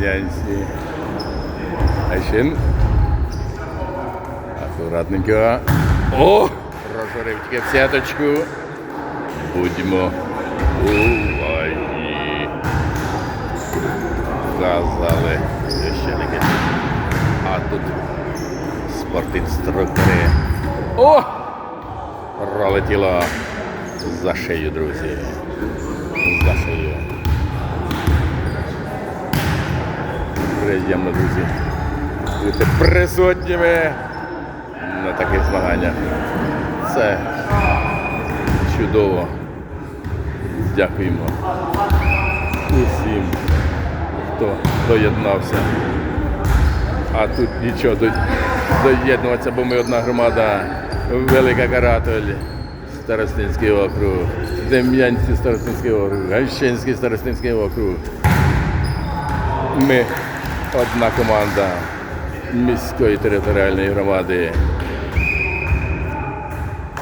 Дем'янці. Айшин. Акуратненько. О! Розорив тільки в сеточку. Будьмо уважні. Казали священники. А тут спортінструктори. О! Пролетіло за шию, друзі. За шию. Приємно, друзі. Бути присутніми на таких змаганнях. Це чудово. Дякуємо усім, хто доєднався. А тут нічого тут доєднуватися, бо ми одна громада, Велика Каратель, Старостинський округ, Дем'янський Старостинський округ, Гайщинський Старостинський округ. Ми одна команда міської територіальної громади